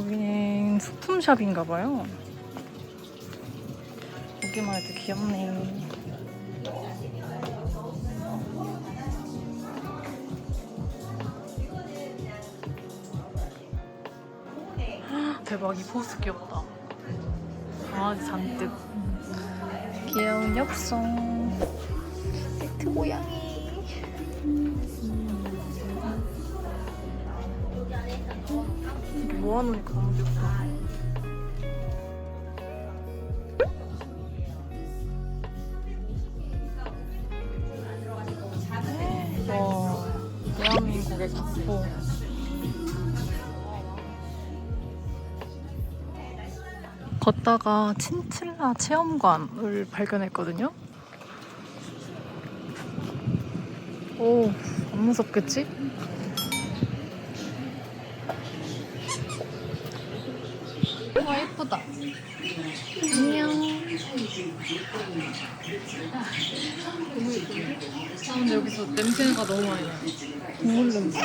여기는 소품샵인가 봐요. 보기만 해도 귀엽네. 헉, 대박 이 포스 귀엽다. 강아지 잔뜩. 귀여운 엽송. 트 고양이. 모아놓으니까 너무 귀엽다. 와, 대한민국의 국보. 걷다가 친칠라 체험관을 발견했거든요. 오, 안 무섭겠지? 와, 예쁘다. 안녕. 아, 근데 여기서 냄새가 너무 많이 나요. 동물 냄새.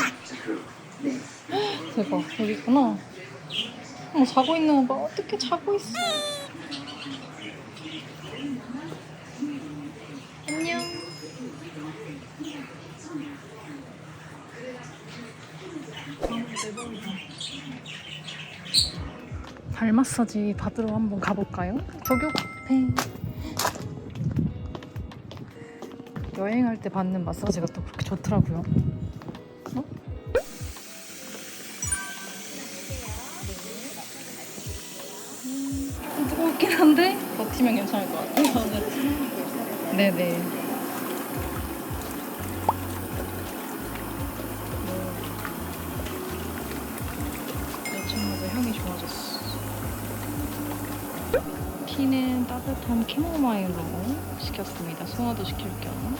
대박, 여기 있구나. 어머, 자고 있는 거 봐. 어떻게 자고 있어? 안녕. 발 마사지 받으러 한번 가볼까요? 저기 카페. 여행할 때 받는 마사지가 또 그렇게 좋더라고요. 어? 음, 무겁긴 한데 버티면 괜찮을 것 같아요. 네네. 따뜻한 캐모마일로 시켰습니다. 송화도 시킬 겸.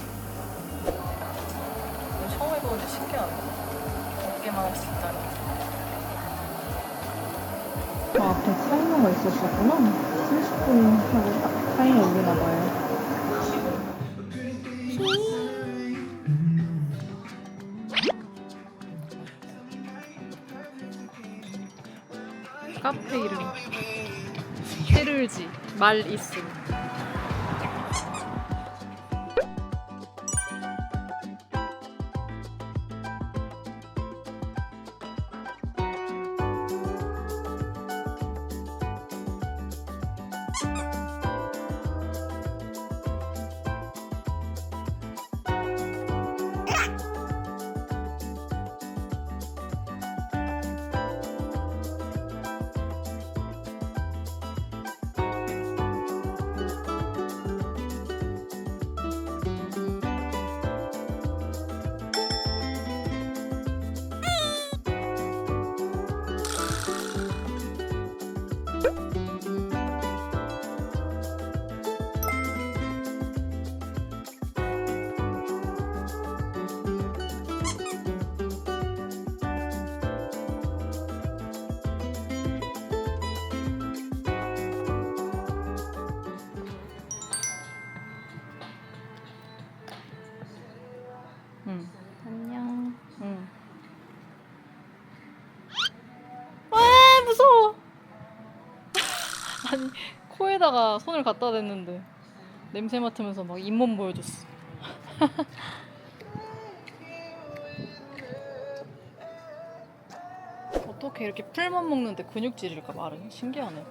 처음 해보는데 신기하네. 먹기만 할 수 있다니. 저 앞에 타이머가 있었었구나. 30분 하고 딱 타이머 올리나 봐요. 말 있음 아니, 코에다가 손을 갖다 댔는데 냄새 맡으면서 막 잇몸 보여줬어. 어떻게 이렇게 풀만 먹는데 근육질일까 말은 신기하네.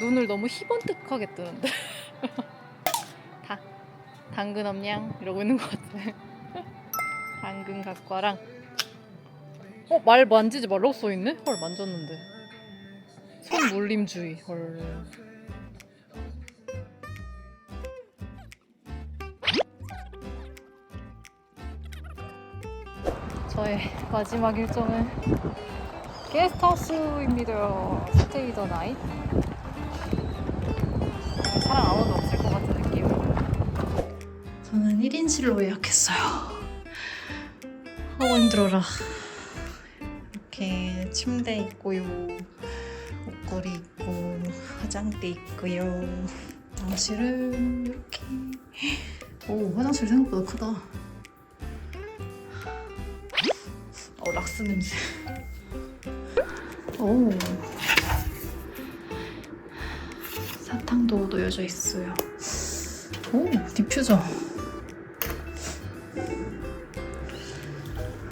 눈을 너무 희번뜩하게 뜨는데. 다 당근 없냥 이러고 있는 것 같아. 당근 갖과랑 어, 말 만지지 말라고 써 있네? 헐, 만졌는데. 손 물림 주의, 헐. 저의 마지막 일정은 게스트하우스입니다. 스테이 더 나잇. 사람 아무도 없을 것 같은 느낌. 저는 1인실로 예약했어요. 하고 힘들어라. 이렇게 침대 있고요. 옷걸이 있고 화장대 있고요. 화장실은 이렇게. 오 화장실 생각보다 크다. 어 락스 냄새. 오. 사탕도 놓여져 있어요. 오, 디퓨저.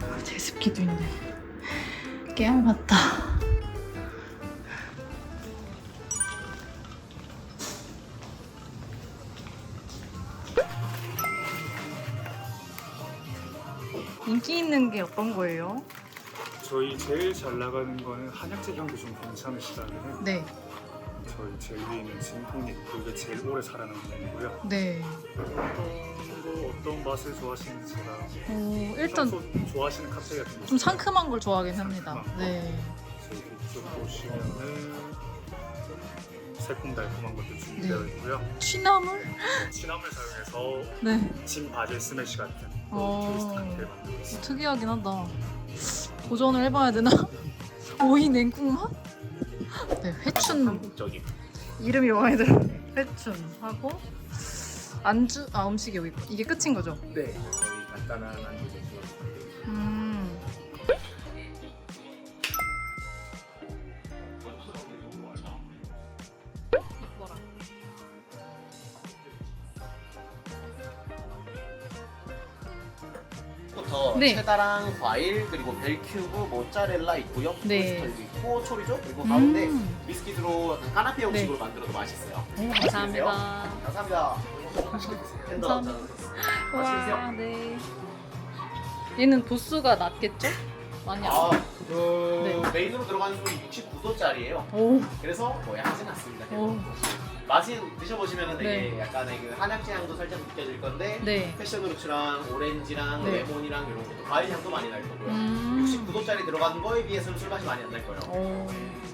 아, 제습기도 있네. 깨알 같다. 인기 있는 게 어떤 거예요? 저희 제일 잘 나가는 거는 한약재 향도 좀 괜찮으시다면 네, 저희 제일 위에 있는 진통잎 그게 제일 오래 살아남는 메뉴고요. 네. 어떤 거 어떤 맛을 좋아하시는지 제가 어, 일단 평소 좋아하시는 카페 같은 거좀 상큼한 걸 좋아하긴 합니다. 네. 저희 이쪽 보시면은 새콤달콤한 것도 준비되어 네. 있고요. 취나물? 진함을 사용해서 네. 진 바질 스매시 같은 어. 특이하긴 하다. 도전을 해봐야 되나? 오이 냉국 맛? 네, 회춘. 한국적인 이름이 마음에 들어. 회춘 하고 안주 아 음식이 여기 있고 이게 끝인 거죠? 네 저희 간단한 안주 제품 음. 네. 체다랑 과일 그리고 벨큐브 모짜렐라 있고요. 네. 토스터도 있고 초리죠. 그리고 가운데 음. 비스킷으로 약간 까나페 형식으로 네. 만들어도 맛있어요. 오, 감사합니다. 감사합니다. 감사합니다. 와, 네. 얘는 도수가 낮겠죠? 많이 안. 아, 그 네. 메인으로 들어가는 술이 69도짜리예요. 오. 그래서 뭐 약하진 않습니다. 오. 맛은 드셔보시면 되게 네. 약간의 그 한약재 향도 살짝 느껴질 건데 네. 패션후르츠랑 오렌지랑 네. 레몬이랑 이런 것도 과일 향도 많이 날 거고요. 음. 69도짜리 들어가는 거에 비해서는 술 맛이 많이 안 날 거예요. 오.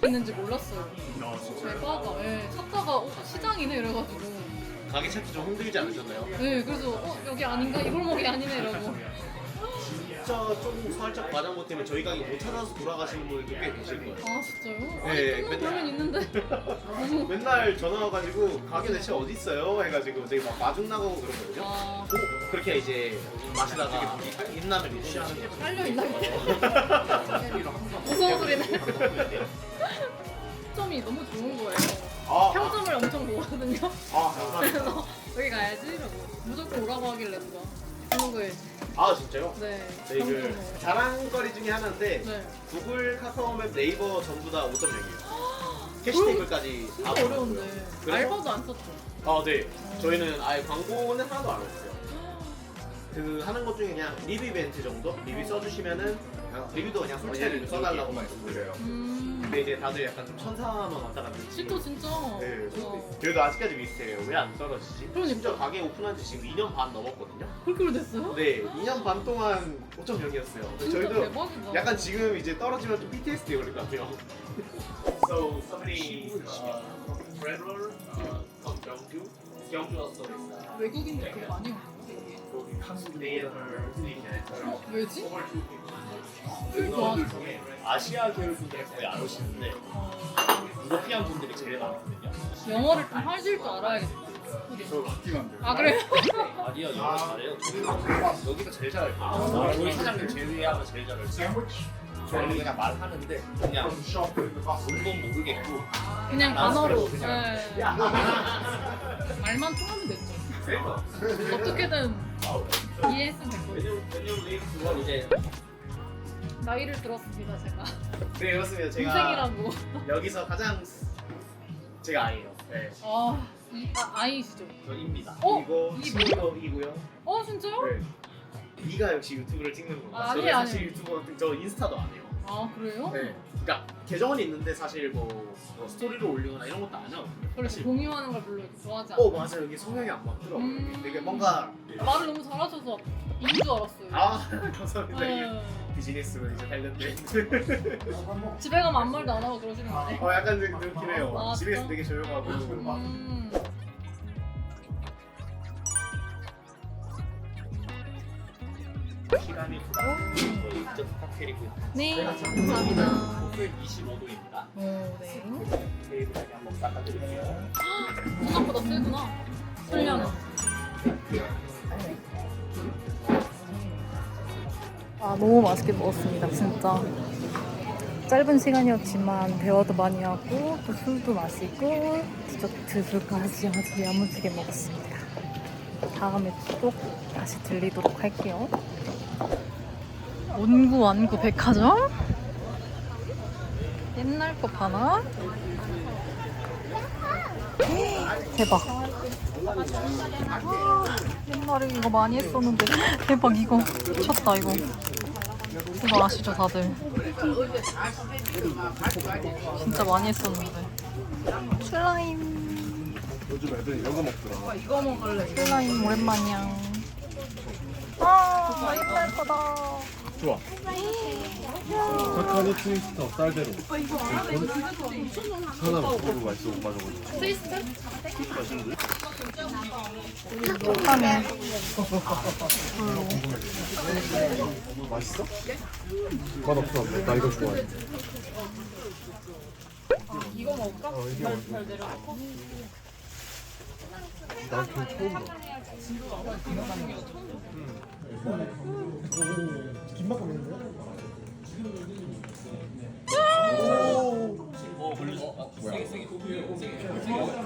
있는지 몰랐어요. 아 진짜요? 대박아. 예. 찾다가 어, 시장이네 이래가지고. 가게 찾기 좀 힘들지 않으셨나요? 네, 그래서 어 여기 아닌가 이 골목이 아니네 이러고. 진짜 좀 살짝 과장 못하면 저희 가게 못 찾아서 돌아가시는 분들도 꽤 계실 거예요. 아 진짜요? 네, 아니 맨날- 그러면 있는데. 맨날 전화 와가지고 가게 대체 어디 있어요? 해가지고 저희 막 마중 나가고 그러거든요. 아 오, 그렇게 이제 마시다가 입남을 취하는 거죠. 있나 보네. 무서운 소리네. 점이 너무 좋은 거예요. 아, 평점을 엄청 보거든요. 아, 감사합니다. 그래서 여기 가야지 이러고 무조건 오라고 하길래 누가 블로그에 아, 진짜요? 네. 저희 그 평점을. 자랑거리 중에 하나인데 네. 구글, 카카오맵, 네이버 전부 다 5.0이에요. 캐시테이블까지 진짜 어려운데 그래서? 알바도 안 썼죠. 아, 네. 저희는 아예 광고는 하나도 안 했어요. 그 하는 것 중에 그냥 리뷰 이벤트 정도? 리뷰 써주시면은 그냥 리뷰도 그냥 솔직히 리뷰 써달라고 말씀드려요. 음. 근데 이제 다들 약간 좀 천사만 왔다 갔다 진짜 진짜. 네, 어. 그래도 아직까지 비슷해요. 왜 안 떨어지지? 그러니까. 심지어 가게 오픈한 지 지금 2년 반 넘었거든요. 그렇게 됐어요? 네, 2년 반 동안 5.0이었어요. 진짜 저희도 대박이다. 약간 지금 이제 떨어지면 좀 PTSD 걸릴 것 같아요. so somebody uh, traveler uh, from Gyeongju. Gyeongju also is uh, 외국인들 되게 많이 오고. 한국 내에서 어, 왜지? 술 좋아하는 아시아 계열 분들이 거의 안 오시는데 유러피안 분들이 제일 많거든요. 영어를 좀 하실 줄 알아야겠다. 저 바뀌면 아 그래요? 아니요 영어 잘해요. 여기가 제일 잘해요. 우리 사장님 제외하면 제일 잘해요. 저는 그냥 말하는데 그냥 본건 모르겠고 그냥 난 단어로. 네. 말만 통하면 됐죠. 어떻게든 이해했으면. 그건 이제 나이를 들었습니다 제가. 네 그렇습니다. 제가 인생이라고. 여기서 가장 제가 아이예요. 네. 아, 이, 아 아이시죠? 저입니다. 어? 이게 친구이고요. 어 진짜요? 네. 네가 역시 유튜브를 찍는 거고. 아, 저는 아니에요, 사실. 유튜버 저 인스타도 안 해요. 아 그래요? 네. 그러니까 계정은 있는데 사실 뭐, 뭐 스토리를 올리거나 이런 것도 안 해요. 그래서 사실. 공유하는 걸 별로 이렇게 좋아하지 않아요. 어 맞아요. 이게 성향이 안 맞더라고요. 음. 되게 뭔가 말을 너무 잘하셔서 인줄 알았어요. 아 감사합니다. 이게 네. 비즈니스로 이제 관련된. 집에 가면 아무 말도 안 하고 그러시는 거 아니에요? 어 약간 좀 그렇긴 해요. 아, 집에서? 되게 조용하고. 음. 시간이 저희 인적 칵테일이고요. 네, 감사합니다. 호수에 25도입니다. 오, 네. 테이블에 한번 닦아드릴게요. 생각보다 세구나. 술량은. 아, 너무 맛있게 먹었습니다, 진짜. 짧은 시간이었지만 대화도 많이 하고 또 술도 마시고 디저트까지 아주 야무지게 먹었습니다. 다음에 꼭 다시 들리도록 할게요. 온구 완구 백화점? 옛날 거 파나? 대박. 아, 옛날에 이거 많이 했었는데 대박 이거 미쳤다 이거. 이거 아시죠 다들? 진짜 많이 했었는데. 슬라임. 요즘 애들 이런 거 먹더라. 슬라임 오랜만이야. 아, 너무 예쁘다. 좋아. 카카오 트위스터 쌀대로. 하나 먹고 맛있어 못 맞아가지고. 하네. 맛있어? 맛 없어. 나 이거 좋아해. 이거 먹을까? 어, 이게 말 내려놓고. 난 그거 처음 봐. 김밥 먹는 거야?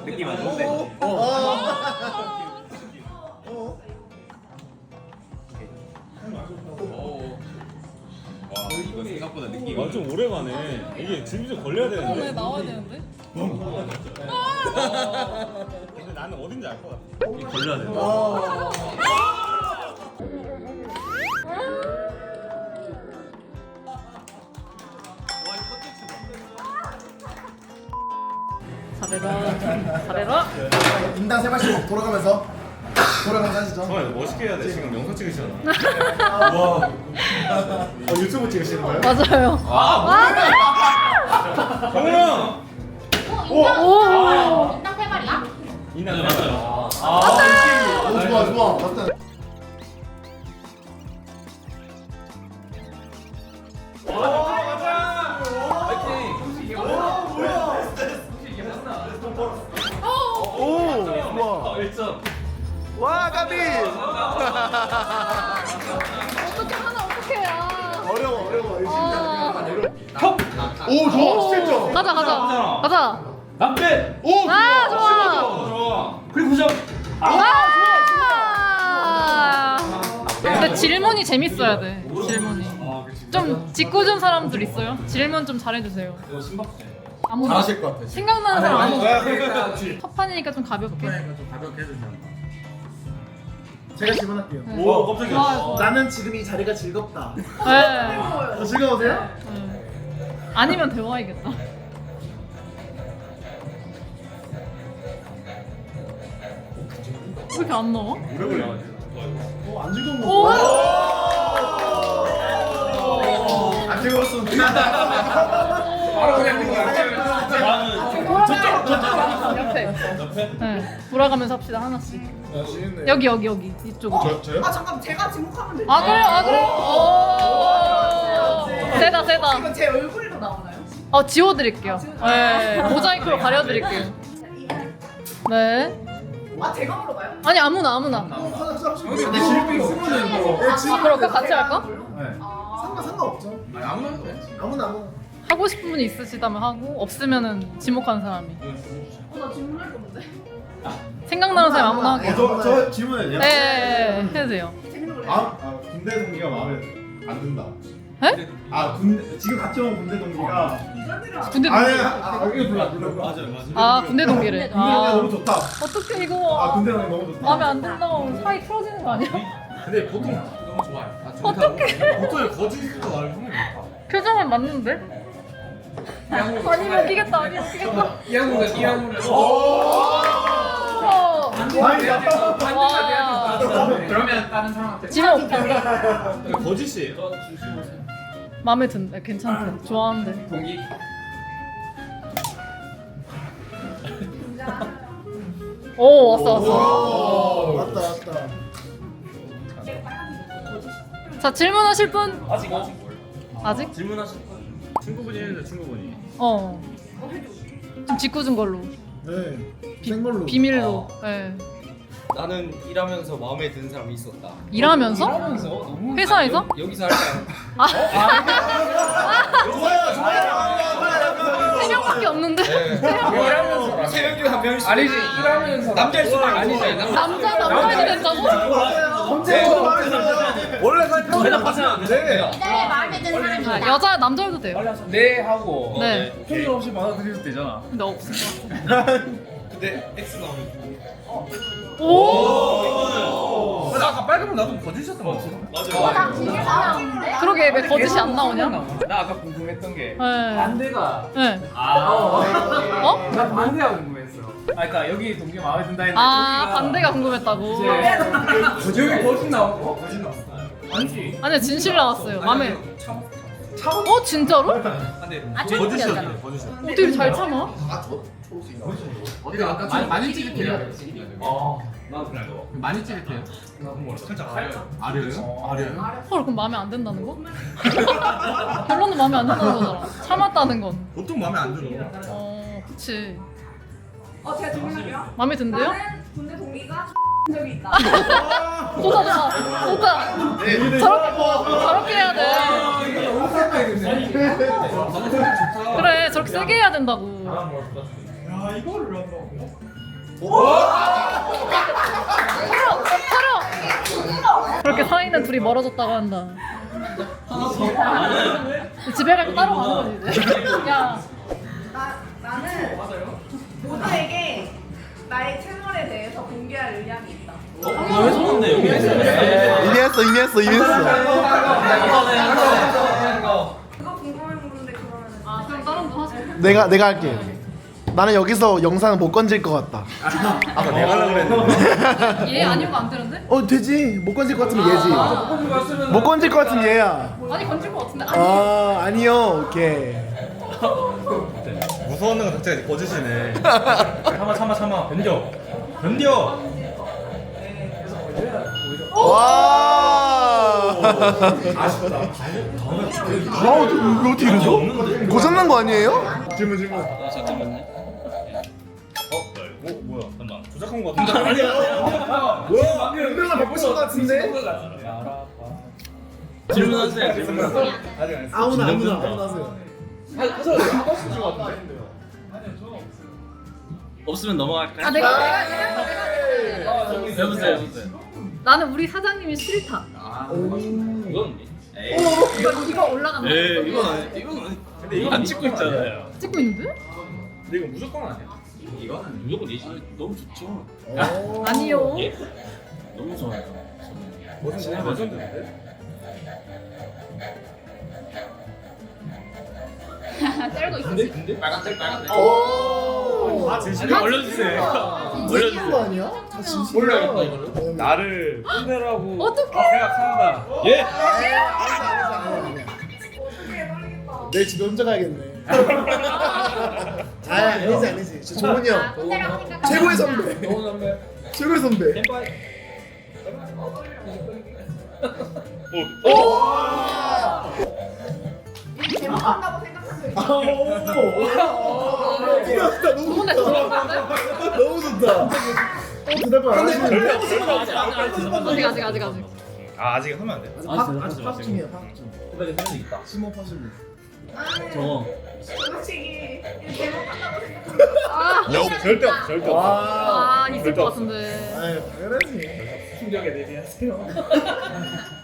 느낌 안 좋은데? 이거 생각보다 느낌 아, 좀 오래 가네. 이게 집이 좀 걸려야 되는데. 나와야 되는데? 근데 나는 어딘지 알 것 같아. 이게 걸려야 돼. 잘해라. 잘해라. 인당 세 발씩 돌아가면서 돌아가면서 하시죠. 어, 멋있게 해야 돼. 지금 영상 찍으시잖아. 어, 유튜브 찍으시는 거예요? 맞아요. 정우영! 오! 인 남배 오, 아 좋아. 좋아 그리고 9점 아. 근데 질문이 재밌어야 돼. 질문이. 좀 짓궂은 사람들 있어요? 질문 좀 잘해주세요. 아무 잘하실 것 같아. 생각나는 사람 아무. 그러니까 첫 판이니까 좀 가볍게. 좀 가볍게 해주세요 제가 질문할게요. 오, 깜짝이야. 좋아. 나는 지금 이 자리가 즐겁다. 네. 어, 즐거우세요? 네. 아니면 대화이겠다. 왜 이렇게 안 나와? 오래 걸려. 어, 안 즐거운 거. 오! 안 즐거웠으면 바로 그냥 그거 옆에. 네. 돌아가면서 합시다 하나씩. 아, 재밌네. 여기 여기 여기 이쪽으로. 저, 저요? 아 잠깐 제가 지목하면 돼. 아 그래요? 아 그래요? 오! 세다 세다. 이거 제 얼굴도 나오나요? 어 지워드릴게요. 네. 모자이크로 가려드릴게요. 네. 아 제가 물어봐요? 아니 아무나 아무나. 근데 질빙 쓰면은 뭐. 네, 아 그럴까 같이 할까? 상관 상관없죠. 아무나 해도 돼 아무나 아무나. 하고 싶은 분이 있으시다면 하고 없으면은 지목하는 사람이. 어나 질문할 건데. 생각나는 사람 아무나 하게. 저, 저 질문해요. 네, 네, 해도 돼요. 아, 아, 군대 동기가 마음에 안 든다. 에? 아, 군대, 지금 같이 온 군대 동기가. 군대 아니, 동기. 아, 아, 이거 몰라, 몰라. 맞아요, 맞아요. 아 군대 동기를. 군대 동기가 아 너무 좋다. 어떻게 아, 이거 군대 동기 너무 좋다. 마음에 안 든다고 사이 틀어지는 거 아니야? 근데 보통 너무 좋아요 어떡해. 보통의 거짓도 나를 성이 표정은 맞는데? 아니면 웃기겠다. 아니면 웃기겠다. 이양물에 이양물에 어. 다행이다. 와. 그러면 다른 사람한테 지목. 거짓이에요. 마음에 든다. 괜찮대. 좋아하는데. 동기 오 왔어 왔어. 오, 맞다 맞다. 자 질문하실 분 아직 아직 아직? 질문하실 친구분이 했는데 친구분이. 어. 좀 짓궂은 걸로. 네. 생걸로. 비밀로. 네. 나는 일하면서 마음에 드는 사람이 있었다. 일하면서? 일하면서 너무 회사에서? 여기서 할까요? 세 명밖에 없는데? 일하면서 세명 중에 한수 아니지 일하면서 남자일 수도 아니지 남자 남자에도 된다고? 원래 그 대답하시면 안 돼. 내 마음에 드는 사람이 아, 있다. 여자 남자여도 돼요. 네 하고 네. 통일 없이 받아들여도 되잖아. 근데 없을 것 같아. 근데 X 나오면 오. 나 아까 빨간 거 나도 거짓이었던 거 같아. 어, 나 진짜 나왔는데? 그러게 왜 거짓이 안 나오냐? 나 아까 궁금했던 게 네. 반대가 네. 아, 어? 나 반대가 궁금했어. 아, 그러니까 여기 동기 마음에 든다 했는데 아 반대가 궁금했다고. 여기 거짓 나오고 거짓 나왔어. 아니지. 아니 진실 나왔어요. 맘에. 참. 어 진짜로? 근데 아, 거짓이었잖아. 어떻게 잘 참아? 아저 초록색이다. 어디가 아까 많이 많이 찌릿해요. 어. 난 그래. 많이 찌릿해요. 살짝 아려요. 아려요? 아려요? 헐 그럼 마음에 안 든다는 거? 결론은 마음에 안 든다는 거잖아. 참았다는 건. 보통 마음에 안 들어. 어 그치. 어 제가 질문할게요. 마음에 든대요? 나는 군대 동기가 적이 있다. 좋다 좋다 좋다. 저렇게 저렇게 해야 돼. 그래 저렇게 세게 해야 된다고. 야 이거를 한다고. 서로 서로. 그렇게 사이는 둘이 멀어졌다고 한다. 집에 갈때 따로 가는 거지 이제. 야 나 나는 모두에게 나의 채널에 대해서 공개할 의향이 있다. 왜 줬는데 여기 이미 했어 이미 했어 이미 했어. 그거 궁금한 건데 그러면은 아, 그럼 다른 거 하자. 내가 내가 할게. 나는 여기서 영상을 못 건질 것 같다. 아까 내가 하려고 그랬는데. 얘 아니고 안 되는데? 어 되지. 못 건질 것 같으면 얘지. 못 건질 것 같으면 얘야. 아니 건질 것 같은데 아니. 아 아니요. 오케이. 무서워하는 건 자체가 이제 거짓이네. 참아 참아 참아. 견뎌. 견뎌. 와. 아쉽다. 아 어떻게 이거 어떻게 이러죠? 고장난 거 아니에요? 질문 질문. 아 잠깐만요 어 뭐야? 잠깐만 조작한 거 같은데. 아니야. 뭐야? 분명히 바꾸신 것 같은데. 질문하세요 질문 아직 안 했어. 아무나 아무나 아무나 하세요. 없으면 넘어갈까요? 아 내가 내가 내가 내가 해보세요 해보세요 나는 우리 사장님이 싫다. 이건 에이 이거 이거 올라간다. 에이 이건 아니 이건 아니 근데 이거 안 찍고 있잖아요 찍고 있는데? 근데 이거 무조건 아니야. 이거는 무조건 이지 너무 좋죠 아니요. 예? 너무 좋아요 뭐든 진짜 레전드인데. 떨고 있어. 근데 근데 빨간색 빨간색 오. 진짜 올려주세요 진짜 거 아니야? 다 이거는. 나를 꼰대라고 어떡해. 생각한다. 예 아니야 아니야. 내일 집에 혼자 가야겠네. 아 아니지 아니지. 저 조은이 형. 꼰대라고 생각하면 최고의 선배. 최고의 선배. 이 제목한다고 생각하고 있다. 좋다 너무 좋다. 너무 좋다. 어 대답을 안 하시는데? 아직 아직 아직 아직. 아 아직 하면 안 돼. 아직 파악 중이야 파악 중. 후배들 팬이 있다 심호흡하시고. 저거 솔직히 이 아, 절대 없어 절대 없어. 와. 아 있을 것 같은데. 아유 당연하지. 충격에 대비하세요.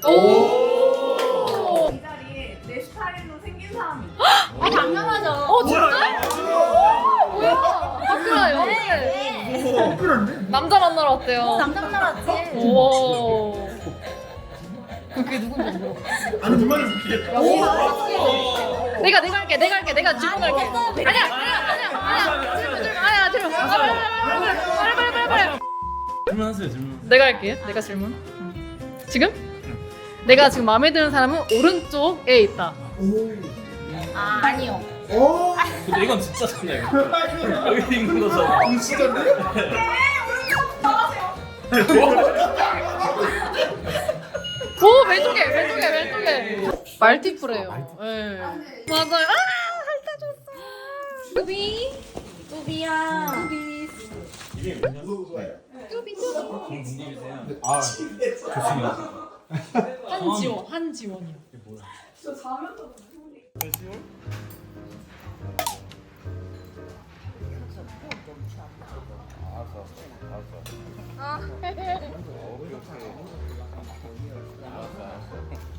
오. 이 자리에 내 스타일로 생긴 사람이. 아, 당연하죠. 어 진짜? 뭐야? 학교라요? 네. 남자 만나러 왔대요. 남자 만나봤지. 오. 그럼 그게 누군지 물어봐. 아니 누말인지 모르겠다. 내가 내가 할게 내가 할게 내가 질문할게. 아니야 아니야 아니야 질문 질문 아니야 질문. 아, 빨리 빨리 빨리 빨리 빨리 빨리 빨리. 질문하세요 질문 내가 할게. 내가 질문. 응. 지금? 내가 지금 마음에 드는 사람은 오른쪽에 있다. 아, 아니요. 오. 근데 이건 진짜잖아요 여기 있는 거잖아 진짜인데? 오 오 왼쪽에 왼쪽에 왼쪽에 말티프레요. 예. 맞아요. 아 핥아줬어. 뚜비 뚜비야 뚜비 뚜비 뚜비 아그렇습니다 한지원 한지원이요. 알았어 알았어. Okay.